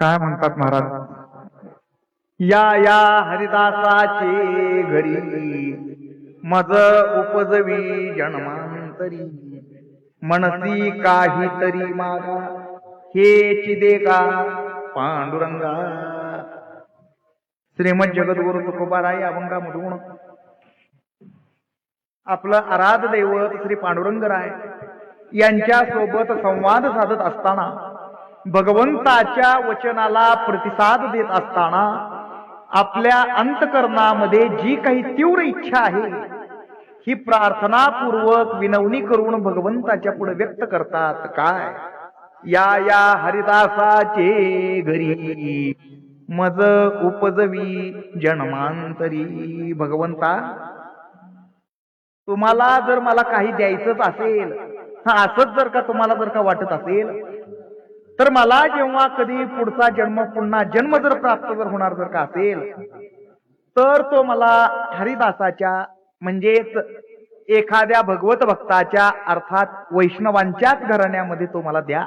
काय म्हणतात महाराज? या या हरिदासाचे घरी मज उपजवी जन्मांतरी. मनसी काहीतरी मागा हे दे का पांडुरंगा? श्रीमद जगद्गुरु तुकोबाराय अभंगामधून आपलं आराध दैवत श्री पांडुरंगराय यांच्या सोबत संवाद साधत असताना भगवंताच्या वचनाला प्रतिसाद देत असताना आपल्या अंतकरणामध्ये जी काही तीव्र इच्छा आहे ही प्रार्थनापूर्वक विनवणी करून भगवंताच्या पुढे व्यक्त करतात काय? या या हरिदासाचे घरी मज उपजवी जन्मांतरी भगवंता. तुम्हाला जर मला काही द्यायचंच असेल हा असंच जर का तुम्हाला जर का वाटत असेल तर मला जेव्हा कधी पुढचा जन्म पुन्हा जन्म जर प्राप्त जर होणार जर का असेल तर तो मला हरिदासाच्या म्हणजेच एखाद्या भगवत भक्ताच्या अर्थात वैष्णवांच्याच घराण्यामध्ये तो मला द्या.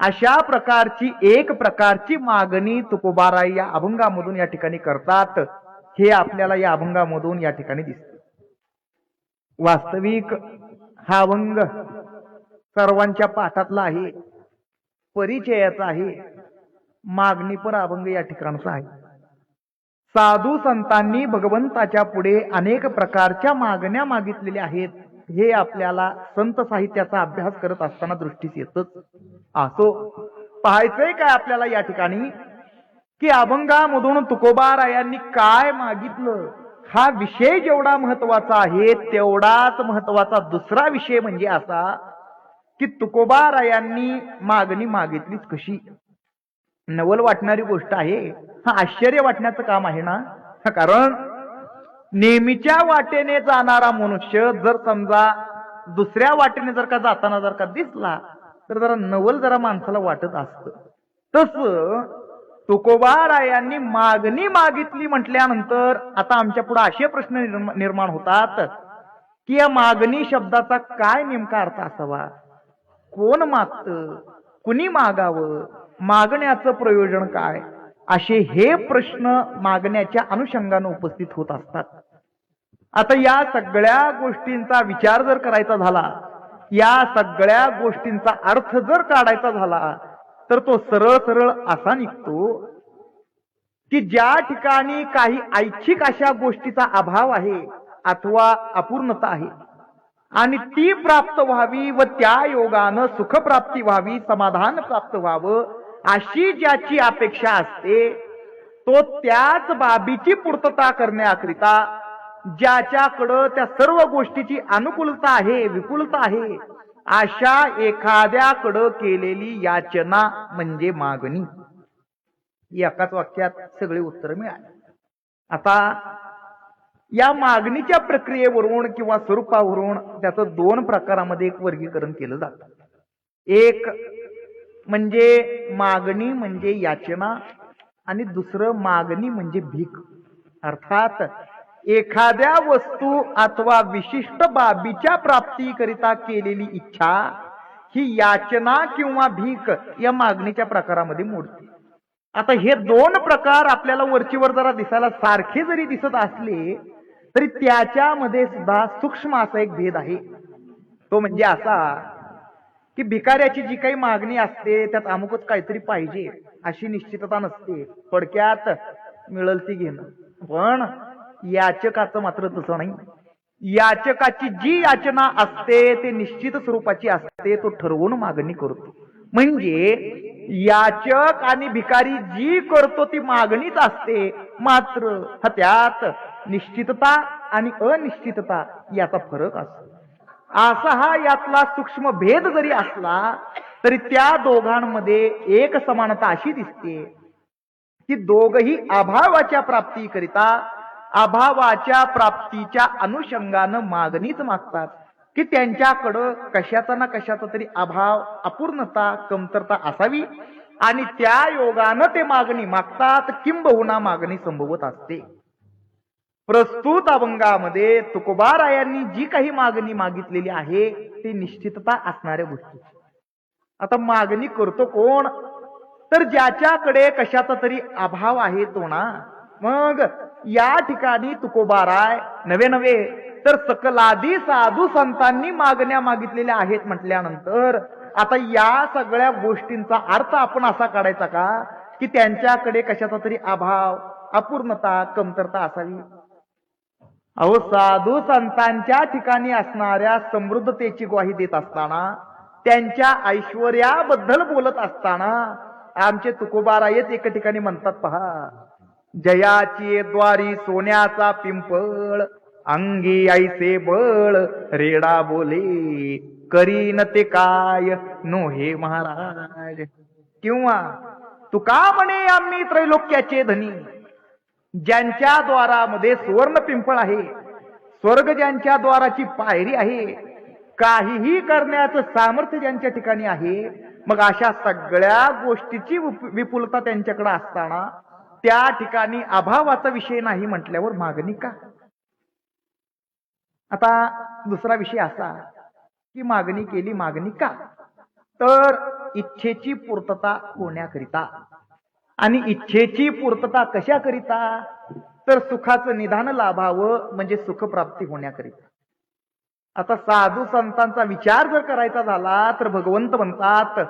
अशा प्रकारची एक प्रकारची मागणी तुकोबाराय या अभंगामधून या ठिकाणी करतात. हे आपल्याला या अभंगामधून या ठिकाणी दिसते. वास्तविक हा अभंग सर्वांच्या पाठातला आहे. परिचयाचा आहे. मागणीपर अभंग या ठिकाणचा आहे. साधू संतांनी भगवंताच्या पुढे अनेक प्रकारच्या मागण्या मागितलेल्या आहेत. हे आपल्याला संत साहित्याचा अभ्यास करत असताना दृष्टीस येतच. असो पाहायचंय काय आपल्याला या ठिकाणी? की अभंगामधून तुकोबारायांनी काय मागितलं? हा विषय जेवढा महत्त्वाचा आहे तेवढाच महत्त्वाचा दुसरा विषय म्हणजे असा की तुकोबारायांनी मागणी मागितलीच कशी? नवल वाटणारी गोष्ट आहे. हा आश्चर्य वाटण्याचं काम आहे ना? कारण नेहमीच्या वाटेने जाणारा मनुष्य जर समजा दुसऱ्या वाटेने जर का जाताना जर का दिसला तर जरा नवल जरा माणसाला वाटत असत. तस तुकोबारायांनी मागणी मागितली म्हटल्यानंतर आता आमच्या पुढे असे प्रश्न निर्माण होतात की या मागणी शब्दाचा काय नेमका अर्थ असावा? कोण मागत? कुणी मागावं? मागण्याचं प्रयोजन काय? असे हे प्रश्न मागण्याच्या अनुषंगानं उपस्थित होत असतात. आता या सगळ्या गोष्टींचा विचार जर करायचा झाला या सगळ्या गोष्टींचा अर्थ जर काढायचा झाला तर तो सरळ सरळ असा निघतो की ज्या ठिकाणी काही ऐच्छिक अशा गोष्टीचा अभाव आहे अथवा अपूर्णता आहे आणि ती प्राप्त व्हावी व त्या योगानं सुखप्राप्ती व्हावी समाधान प्राप्त व्हावं अशी ज्याची अपेक्षा असते तो त्याच बाबीची पूर्तता करण्याकरिता ज्याच्याकडं त्या सर्व गोष्टीची अनुकूलता आहे विपुलता आहे अशा एखाद्याकडं केलेली याचना म्हणजे मागणी. एकाच वाक्यात सगळे उत्तर मिळाले. आता या मागणीच्या प्रक्रियेवरून किंवा स्वरूपावरून त्याचं दोन प्रकारामध्ये एक वर्गीकरण केलं जातं. एक म्हणजे मागणी म्हणजे याचना आणि दुसरं मागणी म्हणजे भीक. अर्थात एखाद्या वस्तू अथवा विशिष्ट बाबीच्या प्राप्तीकरिता केलेली इच्छा ही याचना किंवा भीक या मागणीच्या प्रकारामध्ये मोडते. आता हे दोन प्रकार आपल्याला वरचीवर जरा दिसायला सारखे जरी दिसत असले तरी त्याच्यामध्ये सुद्धा सूक्ष्म असा एक भेद आहे. तो म्हणजे असा की भिकाऱ्याची जी काही मागणी असते त्यात अमुकच काहीतरी पाहिजे अशी निश्चितता नसते. थोडक्यात मिळल ती घेणं. पण याचकाचं मात्र तसं नाही. याचकाची जी याचना असते ते निश्चित स्वरूपाची असते तो ठरवून मागणी करतो. म्हणजे याचक आणि भिकारी जी करतो ती मागणीच असते मात्र त्यात निश्चितता आणि अनिश्चितता याचा फरक असतो. असा हा यातला सूक्ष्म भेद जरी असला तरी त्या दोघांमध्ये एक समानता अशी दिसते की दोघही अभावाच्या प्राप्तीकरिता अभावाच्या प्राप्तीच्या अनुषंगानं मागणीच मागतात की त्यांच्याकडं कशाचा ना कशाचा तरी अभाव अपूर्णता कमतरता असावी आणि त्या योगानं ते मागणी मागतात किंबहुना मागणी संभवत असते. प्रस्तुत अभंगामध्ये तुकोबारायांनी जी काही मागणी मागितलेली आहे ती निश्चितता असणाऱ्या गोष्टी. आता मागणी करतो कोण? तर ज्याच्याकडे कशाचा तरी अभाव आहे तो ना. मग या ठिकाणी तुकोबाराय नवे नवे तर सकलादी साधू संतांनी मागण्या मागितलेल्या आहेत म्हटल्यानंतर आता या सगळ्या गोष्टींचा अर्थ आपण असा काढायचा का? की त्यांच्याकडे कशाचा तरी अभाव अपूर्णता कमतरता असावी? अहो साधू संतांच्या ठिकाणी असणाऱ्या समृद्धतेची ग्वाही देत असताना त्यांच्या ऐश्वर्याबद्दल बोलत असताना आमचे तुकोबारायच एका ठिकाणी म्हणतात पहा जयाची द्वारी सोन्याचा पिंपळ अंगी आईसे बळ रेडा बोले करीन ते काय नो हे महाराज? किंवा तुका म्हणे आम्ही त्रैलोक्याचे धनी ज्यांच्या द्वारामध्ये सुवर्ण पिंपळ आहे स्वर्ग ज्यांच्या द्वाराची पायरी आहे काहीही करण्याचं सामर्थ्य ज्यांच्या ठिकाणी आहे मग अशा सगळ्या गोष्टीची विपुलता त्यांच्याकडे असताना त्या ठिकाणी अभावाचा विषय नाही म्हटल्यावर मागणी का? आता दुसरा विषय असा की मागणी केली मागणी का? तर इच्छेची पूर्तता होण्याकरिता. आणि इच्छेची पूर्तता कशाकरिता? तर सुखाचं निधान लाभावं म्हणजे सुखप्राप्ती होण्याकरिता. आता साधू संतांचा विचार जर करायचा झाला तर भगवंत म्हणतात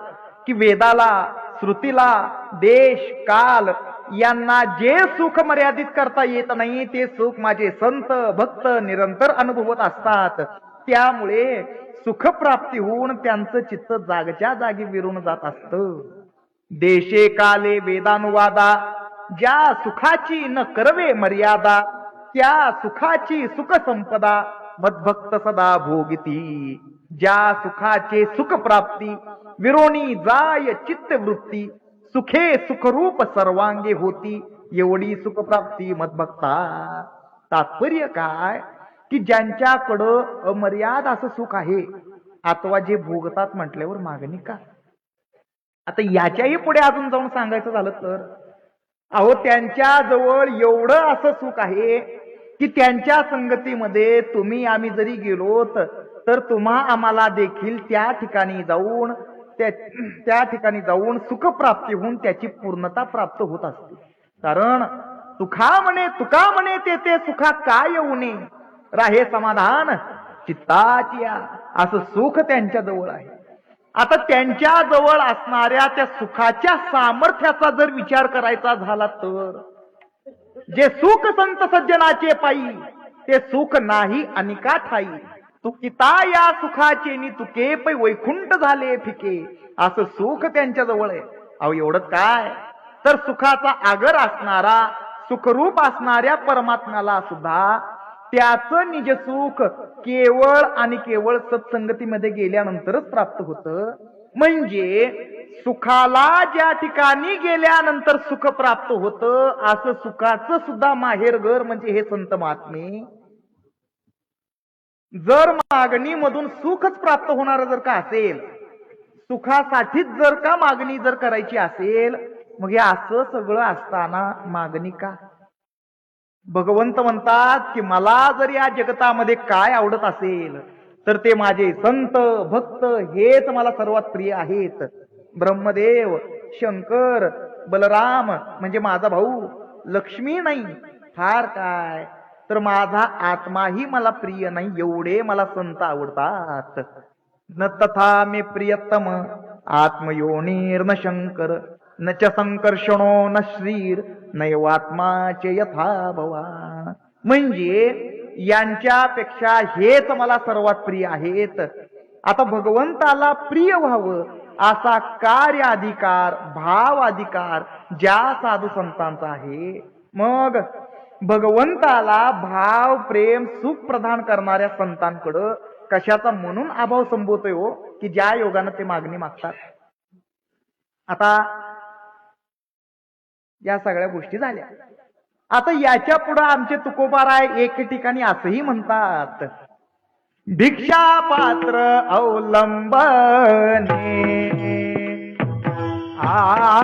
की वेदाला श्रुतीला देश काल यांना जे सुख मर्यादित करता येत नाही ते सुख माझे संत भक्त निरंतर अनुभवत असतात. त्यामुळे सुखप्राप्ती होऊन त्यांचं चित्त जागच्या जागी विरून जात असतं. देशे काले वेदानुवादा ज्या सुखाची न करवे मर्यादा त्या सुखाची सुख संपदा मद्भक्त सदा भोगिती. ज्या सुखाचे सुख प्राप्ती विरोणी जाय चित्त वृत्ती सुखे सुखरूप सर्वांगे होती एवढी सुख प्राप्ती मद्भक्ता. तात्पर्य काय? की ज्यांच्याकडं अमर्याद असं सुख आहे अथवा जे भोगतात म्हटल्यावर मागणी का? आता याच्याही पुढे अजून जाऊन सांगायचं झालं तर अहो त्यांच्या जवळ एवढं असं सुख आहे की त्यांच्या संगतीमध्ये तुम्ही आम्ही जरी गेलोत तर तुम्हा आम्हाला देखील त्या ठिकाणी जाऊन त्या त्या ठिकाणी जाऊन सुखप्राप्ती होऊन त्याची पूर्णता प्राप्त होत असते. कारण सुखा म्हणे तुका म्हणे ते ते सुखा काय येऊ नये राहे समाधान चित्ताची असं सुख त्यांच्या जवळ आहे. आता त्यांच्या जवळ असणाऱ्या त्या सुखाच्या सामर्थ्याचा जर विचार करायचा झाला तर? जे सुख संत सज्जनाचे पायी ते सुख नाही अनिका ठाई? तुकिता या सुखाचे नि तुके पै वैकुंठ झाले फिके. असं सुख त्यांच्या जवळ आहे. अहो एवढंच काय? तर सुखाचा आगर असणारा सुखरूप असणाऱ्या परमात्म्याला सुद्धा त्याचं निज सुख केवळ आणि केवळ सत्संगतीमध्ये गेल्यानंतरच प्राप्त होतं. म्हणजे सुखाला ज्या ठिकाणी गेल्यानंतर सुख प्राप्त होतं असं सुखाचं सुद्धा माहेरघर म्हणजे हे संत महात्मे. जर मागणीमधून सुखच प्राप्त होणार जर का असेल सुखासाठीच जर का मागणी जर करायची असेल मग हे असं सगळं असताना मागणी का? भगवंत म्हणतात की मला जर या जगतामध्ये काय आवडत असेल तर ते माझे संत भक्त हेच मला सर्वात प्रिय आहेत. ब्रह्मदेव शंकर बलराम म्हणजे माझा भाऊ लक्ष्मी नाही फार काय? तर माझा आत्माही मला प्रिय नाही एवढे मला संत आवडतात. न तथा मी प्रियतम आत्मयोनिर्न शंकर. न च संकर्षणो न श्रीर नैवात्माचे यथा भवा. म्हणजे यांच्यापेक्षा हेच मला सर्वात प्रिय आहेत. आता भगवंताला प्रिय व्हावं असा कार्य अधिकार भाव अधिकार ज्या साधू संतांचा आहे मग भगवंताला भाव प्रेम सुख प्रदान करणाऱ्या संतांकडं कशाचा म्हणून अभाव संभवतोय हो की ज्या योगानं ते मागणी मागतात? आता या सगळ्या गोष्टी झाल्या. आता याच्यापुढे आमचे तुकोबाराय एक ठिकाणी असंही म्हणतात भिक्षा पात्र अवलंबने. आ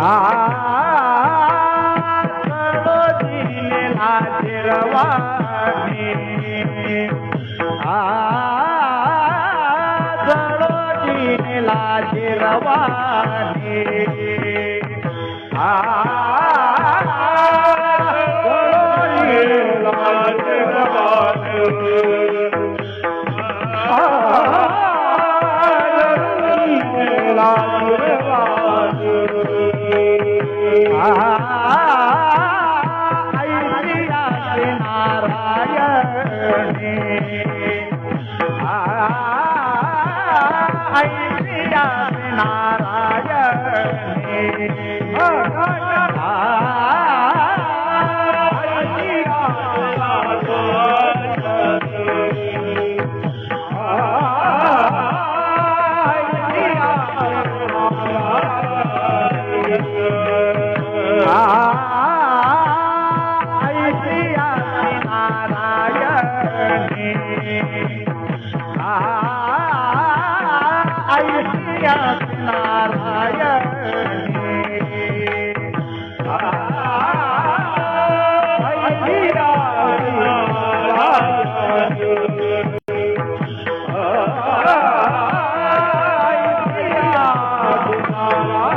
आजळोजीला Oh,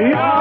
Yeah!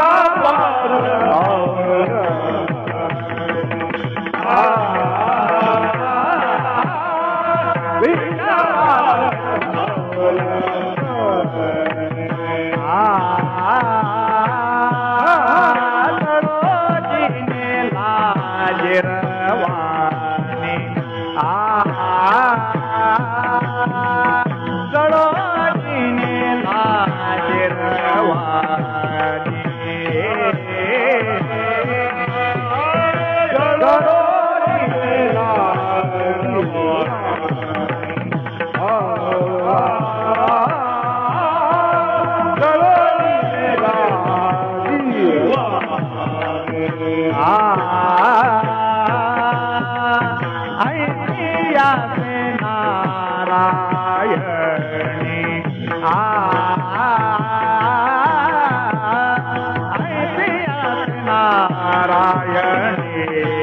Yeah.